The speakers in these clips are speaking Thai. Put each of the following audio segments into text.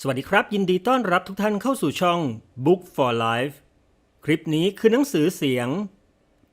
สวัสดีครับ ยินดีต้อนรับทุกท่านเข้าสู่ช่อง Book for Life คลิปนี้คือหนังสือเสียง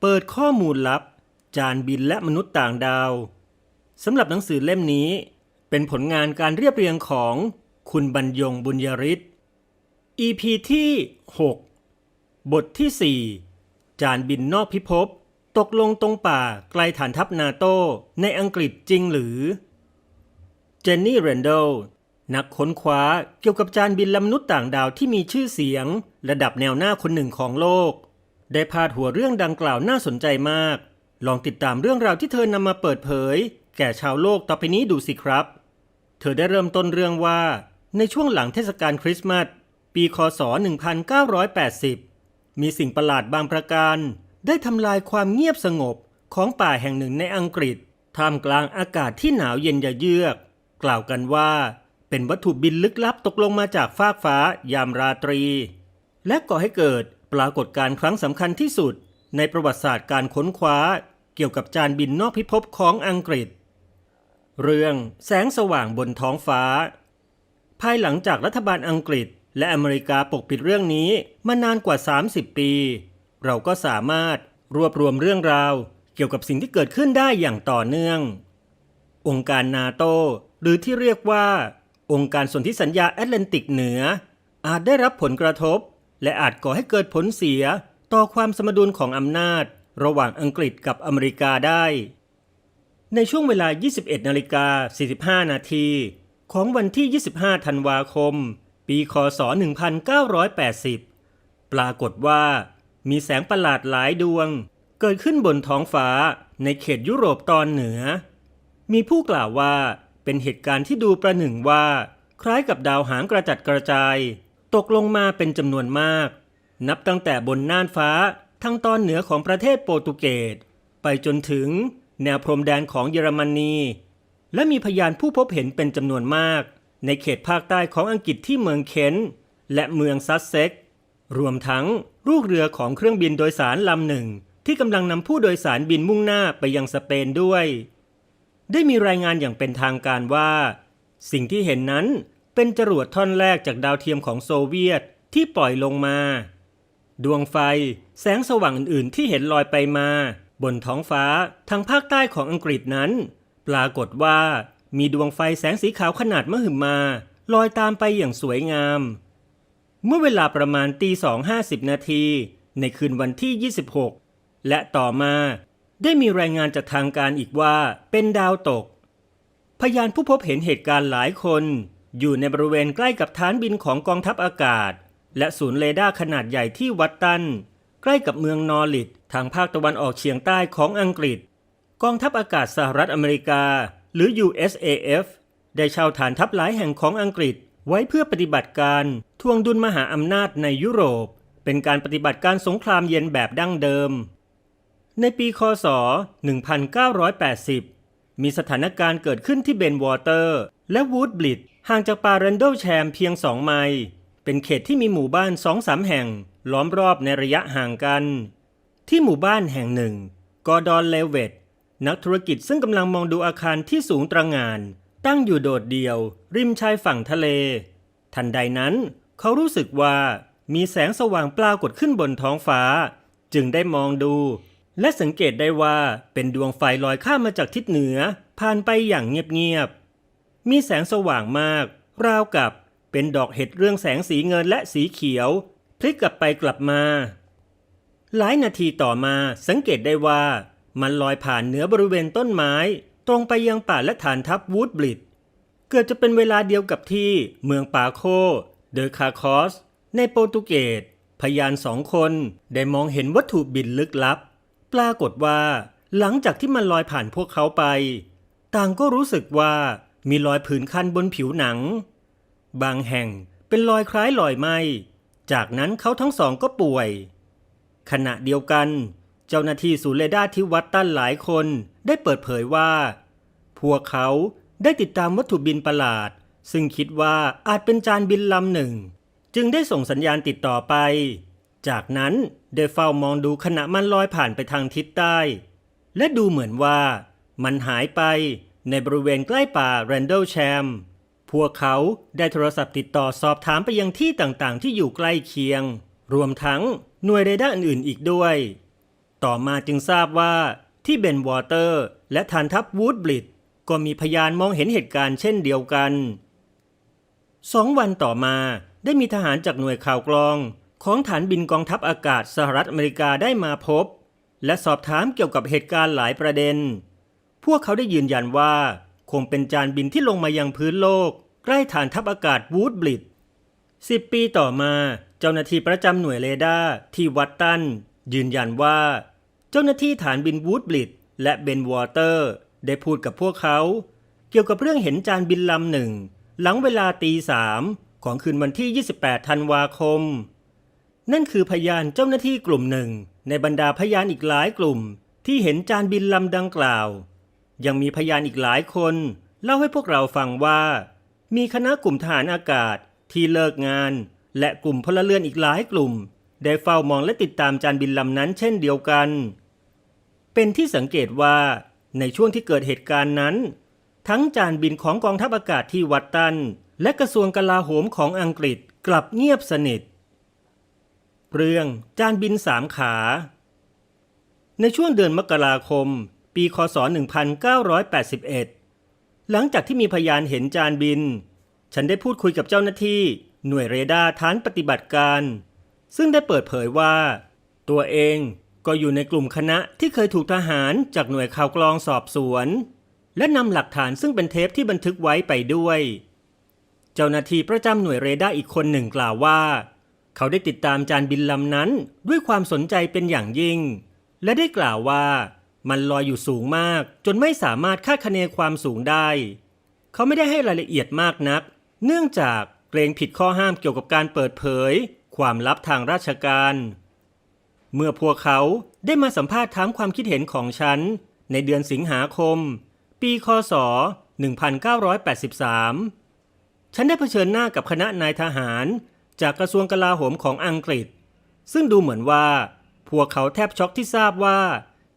เปิดข้อมูลลับ จานบินและมนุษย์ต่างดาวสำหรับหนังสือเล่มนี้ เป็นผลงานการเรียบเรียงของคุณบรรยงบุญยริศ EP ที่ 6 บทที่ 4 จานบินนอกพิภพ ตกลงตรงป่าไกลฐานทัพนาโตในอังกฤษจริงหรือ เจนนี่เรนเดล นักค้นคว้าเกี่ยวกับจานบินลำนุษย์ต่างดาวที่มีชื่อเสียง ระดับแนวหน้าคนหนึ่งของโลก ได้พาดหัวเรื่องดังกล่าวน่าสนใจมาก ลองติดตามเรื่องราวที่เธอนำมาเปิดเผย แก่ชาวโลกต่อไปนี้ดูสิครับ เธอได้เริ่มต้นเรื่องว่า ในช่วงหลังเทศกาลคริสต์มาสปีคศ 1980 มีสิ่งประหลาดบางประการ ได้ทำลายความเงียบสงบของป่าแห่งหนึ่งในอังกฤษท่ามกลางอากาศที่หนาวเย็นยะเยือก กล่าวกันว่า เป็นวัตถุบินลึกลับตกลงมาจากฟากฟ้ายามราตรี และก่อให้เกิดปรากฏการณ์ครั้งสำคัญที่สุด ในประวัติศาสตร์การค้นคว้า เกี่ยวกับจานบินนอกพิภพของอังกฤษ เรื่องแสงสว่างบนท้องฟ้า ภายหลังจากรัฐบาลอังกฤษ และอเมริกาปกปิดเรื่องนี้มานานกว่า 30 ปี เราก็สามารถรวบรวมเรื่องราว เกี่ยวกับสิ่งที่เกิดขึ้นได้อย่างต่อเนื่อง องค์การนาโตหรือที่เรียกว่า องค์การสนธิสัญญาแอตแลนติกเหนือ อาจได้รับผลกระทบ และอาจก่อให้เกิดผลเสียต่อความสมดุลของอำนาจ ระหว่างอังกฤษกับอเมริกาได้ ในช่วงเวลา 21นาฬิกา45 นาทีของวันที่ 25 ธันวาคม ปีคศ 1980 ปรากฏว่า มีแสงประหลาดหลายดวง เกิดขึ้นบนท้องฟ้าในเขตยุโรปตอนเหนือ มีผู้กล่าวว่า เป็นเหตุการณ์ที่ดูประหนึ่งว่า คล้ายกับดาวหางกระจัดกระจาย ตกลงมาเป็นจำนวนมาก นับตั้งแต่บนน่านฟ้าทางตอนเหนือของประเทศโปรตุเกสไปจนถึงแนวพรมแดนของเยอรมนี และมีพยานผู้พบเห็นเป็นจำนวนมาก ในเขตภาคใต้ของอังกฤษที่เมืองเคนต์และเมืองซัสเซ็ก รวมทั้งลูกเรือของเครื่องบินโดยสารลำหนึ่ง ที่กำลังนำผู้โดยสารบินมุ่งหน้าไปยังสเปนด้วย ได้มีรายงานอย่างเป็นทางการว่า สิ่งที่เห็นนั้นเป็นจรวดท่อนแรกจากดาวเทียมของโซเวียตที่ปล่อยลงมา ดวงไฟ แสงสว่างอื่น ๆ ที่เห็นลอยไปมา บนท้องฟ้าทางภาคใต้ของอังกฤษนั้น ปรากฏว่ามีดวงไฟแสงสีขาวขนาดมหึมาลอยตามไปอย่างสวยงาม เมื่อเวลาประมาณตีสองห้าสิบนาทีในคืนวันที่ 26 และต่อมา ได้มีรายงานจากทางการอีกว่าเป็นดาวตก พยานผู้พบเห็นเหตุการณ์หลายคน อยู่ในบริเวณใกล้กับฐานบินของกองทัพอากาศ และศูนย์เรดาร์ขนาดใหญ่ที่วัตตัน ใกล้กับเมืองนอริดทางภาคตะวันออกเฉียงใต้ของอังกฤษ กองทัพอากาศสหรัฐอเมริกา หรือ USAF ได้เช่าฐานทัพหลายแห่งของอังกฤษไว้เพื่อปฏิบัติการทวงดุลมหาอำนาจในยุโรป เป็นการปฏิบัติการสงครามเย็นแบบดั้งเดิม ในปีคศ 1980 มีสถานการณ์เกิดขึ้นที่เบนวอเตอร์ และวูดบลิดห่างจากปาเรนโดลแชมเพียง 2 ไมล์ เป็นเขตที่มีหมู่บ้านสองสามแห่ง ล้อมรอบในระยะห่างกัน ที่หมู่บ้านแห่งหนึ่ง กอร์ดอนเลเวตนักธุรกิจซึ่งกำลังมองดูอาคารที่สูงตระหง่าน ตั้งอยู่โดดเดี่ยว ริมชายฝั่งทะเล ทันใดนั้น เขารู้สึกว่ามีแสงสว่างปรากฏขึ้นบนท้องฟ้า จึงได้มองดู และสังเกตได้ว่าเป็นดวงไฟลอยข้ามมาจากทิศเหนือ ผ่านไปอย่างเงียบๆ มีแสงสว่างมาก ราวกับเป็นดอกเห็ดเรื่องแสงสีเงินและสีเขียว พลิกกลับไปกลับมา หลายนาทีต่อมาสังเกตได้ว่า มันลอยผ่านเหนือบริเวณต้นไม้ ตรงไปยังป่าและฐานทัพวูดบลิดเกิดจะเป็นเวลาเดียวกับที่เมืองปาโค เดอคาคอส ในโปรตุเกสพยานสองคนได้มองเห็นวัตถุบินลึกลับ ปรากฏว่า หลังจากที่มันลอยผ่านพวกเขาไป ต่างก็รู้สึกว่ามีรอยผื่นคันบนผิวหนัง บางแห่งเป็นรอยคล้ายรอยไหมจากนั้นเขาทั้งสองก็ป่วย ขณะเดียวกัน เจ้าหน้าที่ศูนย์เรดาร์ที่วัดตั้นหลายคนได้เปิดเผยว่า พวกเขาได้ติดตามวัตถุบินประหลาด ซึ่งคิดว่าอาจเป็นจานบินลำหนึ่ง จึงได้ส่งสัญญาณติดต่อไป จากนั้นได้เฝ้ามองดูขณะมันลอยผ่านไปทางทิศใต้ และดูเหมือนว่า มันหายไปในบริเวณใกล้ป่าแรนเดลแชมพวกเขาได้โทรศัพท์ติดต่อสอบถามไปยังที่ต่างๆ ที่อยู่ใกล้เคียง รวมทั้งหน่วยเรดาร์อื่นๆอีกด้วย ต่อมาจึงทราบว่าที่เบนวอเตอร์ และฐานทัพวูดบลิดก็มีพยานมองเห็นเหตุการณ์เช่นเดียวกันสองวันต่อมาได้มีทหารจากหน่วยข่าวกรอง ของฐานบินกองทัพอากาศสหรัฐอเมริกาได้มาพบ และสอบถามเกี่ยวกับเหตุการณ์หลายประเด็น พวกเขาได้ยืนยันว่า คงเป็นจานบินที่ลงมายังพื้นโลก ใกล้ฐานทัพอากาศวูดบลิดสิบปีต่อมาเจ้าหน้าที่ประจำหน่วยเรดาร์ที่วัดตัน ยืนยันว่า เจ้าหน้าที่ฐานบินวูดบลิดและเบนวอเตอร์ ได้พูดกับพวกเขา เกี่ยวกับเรื่องเห็นจานบินลำหนึ่ง หลังเวลาตีสามของคืนวันที่ 28 ธันวาคม นั่นคือพยานเจ้าหน้าที่กลุ่มหนึ่ง ในบรรดาพยานอีกหลายกลุ่ม ที่เห็นจานบินลำดังกล่าว ยังมีพยานอีกหลายคน เล่าให้พวกเราฟังว่า มีคณะกลุ่มทหารอากาศที่เลิกงาน และกลุ่มพลเรือนอีกหลายกลุ่ม ได้เฝ้ามองและติดตามจานบินลำนั้นเช่นเดียวกัน เป็นที่สังเกตว่าในช่วงที่เกิดเหตุการณ์นั้น ทั้งจานบินของกองทัพอากาศที่วัดตัน และกระทรวงกลาโหมของอังกฤษกลับเงียบสนิท เรื่องจานบินสามขา ในช่วงเดือนมกราคม ปีคศ 1981 หลังจากที่มีพยานเห็นจานบิน ฉันได้พูดคุยกับเจ้าหน้าที่ หน่วยเรดาร์ฐานปฏิบัติการ ซึ่งได้เปิดเผยว่า ตัวเองก็อยู่ในกลุ่มคณะที่เคยถูกทหารจากหน่วยข่าวกรองสอบสวน และนำหลักฐานซึ่งเป็นเทปที่บันทึกไว้ไปด้วย เจ้าหน้าที่ประจำหน่วยเรดาร์อีกคนหนึ่งกล่าวว่า เขาได้ติดตามจานบินลำนั้นด้วยความสนใจเป็นอย่างยิ่ง และได้กล่าวว่า มันลอยอยู่สูงมาก จนไม่สามารถคาดคะเนความสูงได้ เขาไม่ได้ให้รายละเอียดมากนัก เนื่องจากเกรงผิดข้อห้ามเกี่ยวกับการเปิดเผย ความลับทางราชการ เมื่อพวกเขาได้มาสัมภาษณ์ถามความคิดเห็นของฉัน ในเดือนสิงหาคม ปีคศ 1983 ฉันได้เผชิญหน้ากับคณะนายทหาร จากกระทรวงกลาโหมของอังกฤษ ซึ่งดูเหมือนว่าพวกเขาแทบช็อกที่ทราบว่า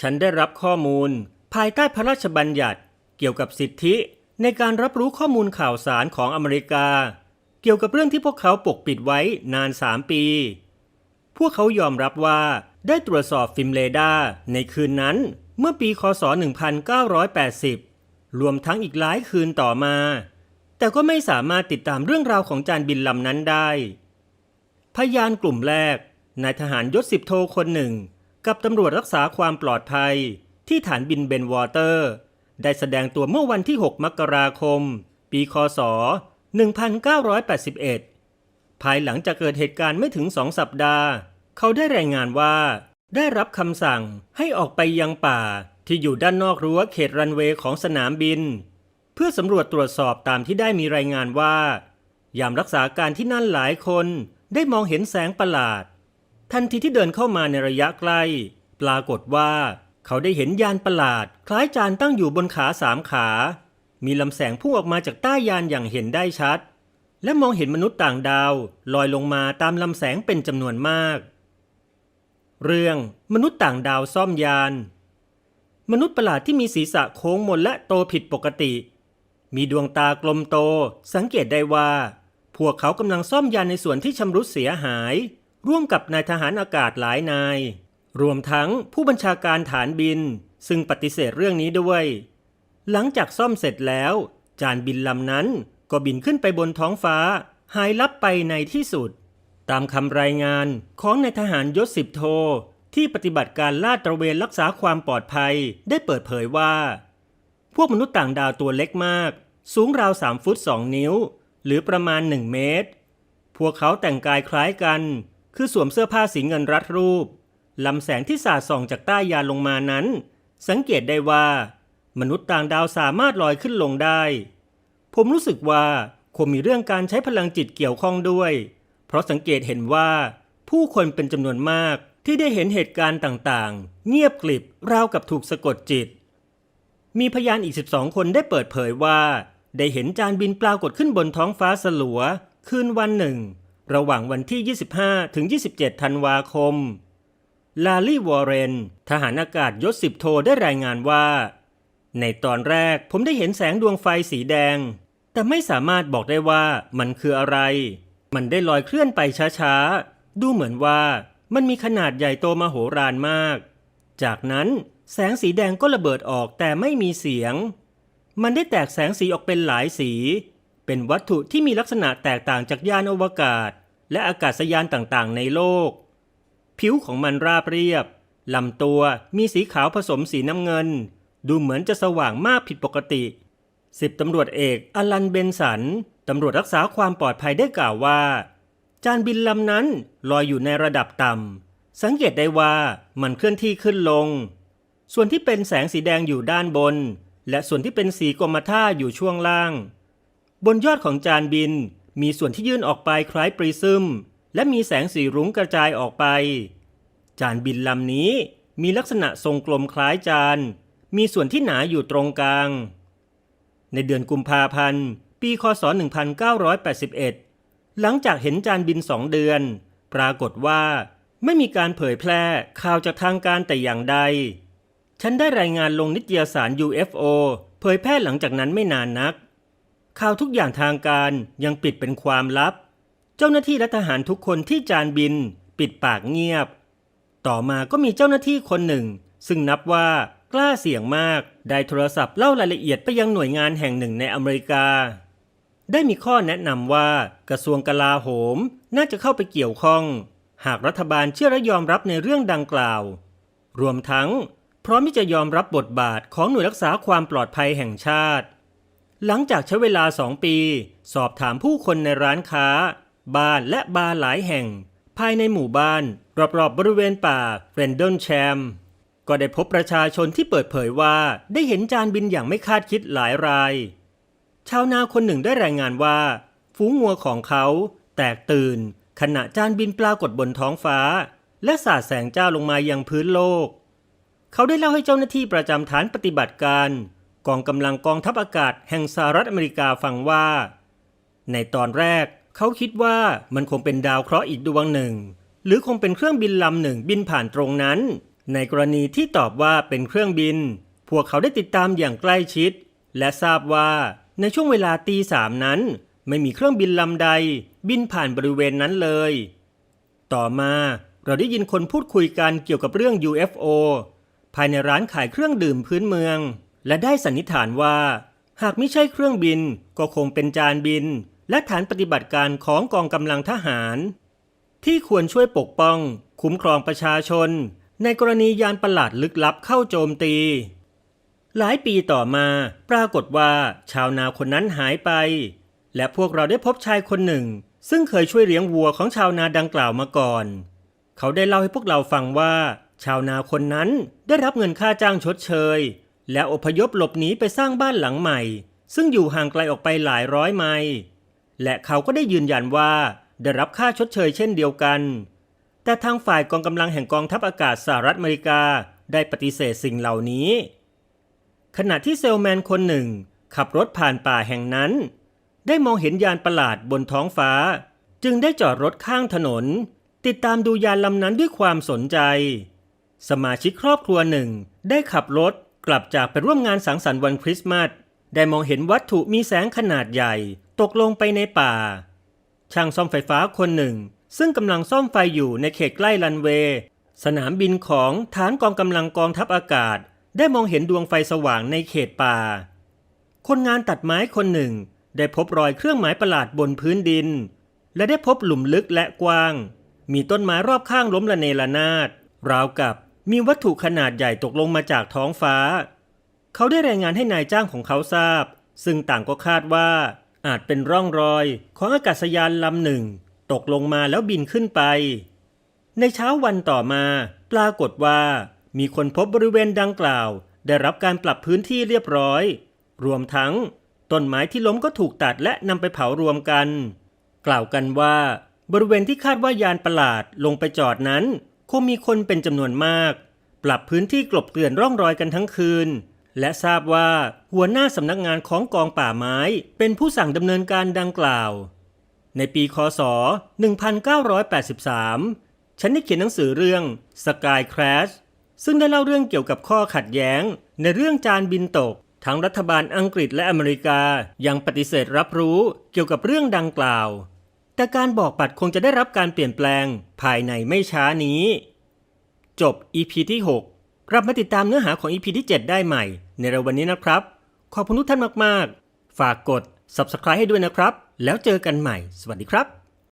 ฉันได้รับข้อมูล ภายใต้พระราชบัญญัติเกี่ยวกับสิทธิในการรับรู้ข้อมูลข่าวสารของอเมริกา เกี่ยวกับเรื่องที่พวกเขาปกปิดไว้นานสามปี พวกเขายอมรับว่าได้ตรวจสอบฟิล์มเรดาร์ในคืนนั้นเมื่อปีคศ 1980 รวมทั้งอีกหลายคืนต่อมา แต่ก็ไม่สามารถติดตามเรื่องราวของจานบินลำนั้นได้ พยานกลุ่มแรกนายทหารยศสิบโทคนหนึ่ง กับตำรวจรักษาความปลอดภัย ที่ฐานบินเบนวอเตอร์ ได้แสดงตัวเมื่อวันที่ 6 มกราคม ปีคศ 1981 ภายหลังจากเกิดเหตุการณ์ไม่ถึงสองสัปดาห์ เขาได้รายงานว่า ได้รับคำสั่งให้ออกไปยังป่าที่อยู่ด้านนอกรั้วเขตรันเวย์ของสนามบิน เพื่อสำรวจตรวจสอบตามที่ได้มีรายงานว่า ยามรักษาการที่นั่นหลายคน ได้มองเห็นแสงประหลาด ทันทีที่เดินเข้ามาในระยะใกล้ ปรากฏว่าเขาได้เห็นยานประหลาด คล้ายจานตั้งอยู่บนขาสามขา มีลำแสงพุ่งออกมาจากใต้ยานอย่างเห็นได้ชัด และมองเห็นมนุษย์ต่างดาวลอยลงมาตามลำแสงเป็นจำนวนมาก เรื่องมนุษย์ต่างดาวซ่อมยาน มนุษย์ประหลาดที่มีศีรษะโค้งมนและโตผิดปกติ มีดวงตากลมโตสังเกตได้ว่า พวกเขากำลังซ่อมยานในส่วนที่ชำรุดเสียหาย ร่วมกับนายทหารอากาศหลายนาย รวมทั้งผู้บัญชาการฐานบิน ซึ่งปฏิเสธเรื่องนี้ด้วย หลังจากซ่อมเสร็จแล้ว จานบินลำนั้นก็บินขึ้นไปบนท้องฟ้า หายลับไปในที่สุด ตามคำรายงานของนายทหารยศสิบโท ที่ปฏิบัติการลาดตระเวนรักษาความปลอดภัยได้เปิดเผยว่า พวกมนุษย์ต่างดาวตัวเล็กมาก สูงราว3ฟุต2นิ้ว หรือประมาณ 1 เมตร พวกเขาแต่งกายคล้ายกัน คือสวมเสื้อผ้าสีเงินรัดรูป ลำแสงที่สาดส่องจากใต้ยานลงมานั้น สังเกตได้ว่า มนุษย์ต่างดาวสามารถลอยขึ้นลงได้ ผมรู้สึกว่าคงมีเรื่องการใช้พลังจิตเกี่ยวข้องด้วย เพราะสังเกตเห็นว่า ผู้คนเป็นจำนวนมากที่ได้เห็นเหตุการณ์ต่างๆ เงียบกลิบราวกับถูกสะกดจิต มีพยานอีก 12 คนได้เปิดเผยว่า ได้เห็นจานบินปรากฏขึ้นบนท้องฟ้าสลัว คืนวันหนึ่ง ระหว่างวันที่ 25 ถึง 27 ธันวาคม ลาลี่วอร์เรน ทหารอากาศยศสิบโทได้รายงานว่า ในตอนแรกผมได้เห็นแสงดวงไฟสีแดง แต่ไม่สามารถบอกได้ว่ามันคืออะไร มันได้ลอยเคลื่อนไปช้าๆ ดูเหมือนว่ามันมีขนาดใหญ่โตมโหฬารมาก จากนั้นแสงสีแดงก็ระเบิดออกแต่ไม่มีเสียง มันได้แตกแสงสีออกเป็นหลายสี เป็นวัตถุที่มีลักษณะแตกต่างจากยานอวกาศ และอากาศยานต่างๆ ในโลก ผิวของมันราบเรียบลำตัวมีสีขาวผสมสีน้ำเงิน ดูเหมือนจะสว่างมากผิดปกติสิบตำรวจเอกอลันเบนสันตำรวจรักษาความปลอดภัยได้กล่าวว่า จานบินลำนั้นลอยอยู่ในระดับต่ำสังเกตได้ว่ามันเคลื่อนที่ขึ้นลง ส่วนที่เป็นแสงสีแดงอยู่ด้านบน และส่วนที่เป็นสีกรมท่าอยู่ช่วงล่าง บนยอดของจานบินมีส่วนที่ยื่นออกไปคล้ายปริซึม และมีแสงสีรุ้งกระจายออกไป จานบินลำนี้มีลักษณะทรงกลมคล้ายจาน มีส่วนที่หนาอยู่ตรงกลาง ในเดือนกุมภาพันธ์ปีคศ 1981 หลังจากเห็นจานบินสองเดือน ปรากฏว่าไม่มีการเผยแพร่ข่าวจากทางการแต่อย่างใด ฉันได้รายงานลงนิตยสาร UFO เผยแพร่หลังจากนั้นไม่นานนัก ข่าวทุกอย่างทางการยังปิดเป็นความลับ เจ้าหน้าที่และทหารทุกคนที่จานบิน ปิดปากเงียบ ต่อมาก็มีเจ้าหน้าที่คนหนึ่ง ซึ่งนับว่ากล้าเสี่ยงมาก ได้โทรศัพท์เล่ารายละเอียดไปยังหน่วยงานแห่งหนึ่งในอเมริกา ได้มีข้อแนะนำว่ากระทรวงกลาโหมน่าจะเข้าไปเกี่ยวข้อง หากรัฐบาลเชื่อและยอมรับในเรื่องดังกล่าว รวมทั้ง พร้อมที่จะยอมรับบทบาทของหน่วยรักษาความปลอดภัยแห่งชาติ หลังจากใช้เวลาสองปี สอบถามผู้คนในร้านค้า บ้านและบาร์หลายแห่ง ภายในหมู่บ้าน รอบๆบบริเวณป่าเฟรนดอนแชมก็ได้พบประชาชนที่เปิดเผยว่าได้เห็นจานบินอย่างไม่คาดคิดหลายราย ชาวนาคนหนึ่งได้รายงานว่า ฝูงงัวของเขา แตกตื่น ขณะจานบินปรากฏบนท้องฟ้า และสาดแสงจ้าลงมายังพื้นโลก เขาได้เล่าให้เจ้าหน้าที่ประจำฐานปฏิบัติการ กองกำลังกองทัพอากาศแห่งสหรัฐอเมริกาฟังว่า ในตอนแรกเขาคิดว่ามันคงเป็นดาวเคราะห์อีกดวงหนึ่ง หรือคงเป็นเครื่องบินลำหนึ่งบินผ่านตรงนั้น ในกรณีที่ตอบว่าเป็นเครื่องบิน พวกเขาได้ติดตามอย่างใกล้ชิด และทราบว่าในช่วงเวลาตีสามนั้น ไม่มีเครื่องบินลำใด บินผ่านบริเวณนั้นเลย ต่อมาเราได้ยินคนพูดคุยกันเกี่ยวกับเรื่อง UFO ภายในร้านขายเครื่องดื่มพื้นเมือง และได้สันนิษฐานว่า หากไม่ใช่เครื่องบินก็คงเป็นจานบิน และฐานปฏิบัติการของกองกำลังทหาร ที่ควรช่วยปกป้อง คุ้มครองประชาชน ในกรณียานประหลาดลึกลับเข้าโจมตี หลายปีต่อมาปรากฏว่าชาวนาคนนั้นหายไป และพวกเราได้พบชายคนหนึ่ง ซึ่งเคยช่วยเลี้ยงวัวของชาวนาดังกล่าวมาก่อน เขาได้เล่าให้พวกเราฟังว่า ชาวนาคนนั้นได้รับเงินค่าจ้างชดเชย และอพยพหลบหนีไปสร้างบ้านหลังใหม่ ซึ่งอยู่ห่างไกลออกไปหลายร้อยไมล์และเขาก็ได้ยืนยันว่าได้รับค่าชดเชยเช่นเดียวกัน แต่ทางฝ่ายกองกำลังแห่งกองทัพอากาศสหรัฐอเมริกาได้ปฏิเสธสิ่งเหล่านี้ ขณะที่เซลแมนคนหนึ่ง ขับรถผ่านป่าแห่งนั้น ได้มองเห็นยานประหลาดบนท้องฟ้า จึงได้จอดรถข้างถนน ติดตามดูยานลำนั้นด้วยความสนใจ สมาชิกครอบครัวหนึ่ง ได้ขับรถกลับจากไปร่วมงานสังสรรค์วันคริสต์มาสได้มองเห็นวัตถุมีแสงขนาดใหญ่ ตกลงไปในป่า ช่างซ่อมไฟฟ้าคนหนึ่ง ซึ่งกำลังซ่อมไฟอยู่ในเขตใกล้รันเวย์ สนามบินของฐานกองกำลังกองทัพอากาศ ได้มองเห็นดวงไฟสว่างในเขตป่า คนงานตัดไม้คนหนึ่ง ได้พบรอยเครื่องหมายประหลาดบนพื้นดิน และได้พบหลุมลึกและกว้าง มีต้นไม้รอบข้างล้มละเนระนาด ราวกับ มีวัตถุขนาดใหญ่ตกลงมาจากท้องฟ้า เขาได้รายงานให้นายจ้างของเขาทราบ ซึ่งต่างก็คาดว่า อาจเป็นร่องรอยของอากาศยานลำหนึ่ง ตกลงมาแล้วบินขึ้นไป ในเช้าวันต่อมา ปรากฏว่า มีคนพบบริเวณดังกล่าว ได้รับการปรับพื้นที่เรียบร้อย รวมทั้ง ต้นไม้ที่ล้มก็ถูกตัดและนำไปเผารวมกัน กล่าวกันว่า บริเวณที่คาดว่ายานประหลาดลงไปจอดนั้น คงมีคนเป็นจำนวนมาก ปรับพื้นที่กลบเกลื่อนร่องรอยกันทั้งคืน และทราบว่าหัวหน้าสำนักงานของกองป่าไม้ เป็นผู้สั่งดำเนินการดังกล่าว ในปีคศ 1983 ฉันได้เขียนหนังสือเรื่อง Sky Crash ซึ่งได้เล่าเรื่องเกี่ยวกับข้อขัดแย้ง ในเรื่องจานบินตก ทั้งรัฐบาลอังกฤษและอเมริกายังปฏิเสธรับรู้เกี่ยวกับเรื่องดังกล่าว แต่การบอกปัดคงจะได้รับการเปลี่ยนแปลงภายในไม่ช้านี้ จบ EP ที่ 6 กลับมาติดตามเนื้อหาของ EP ที่ 7 ได้ใหม่ ในเร็ววันนี้นะครับ ขอบคุณทุกท่านมาก ๆ ฝากกด Subscribe ให้ด้วยนะครับ แล้วเจอกันใหม่ สวัสดีครับ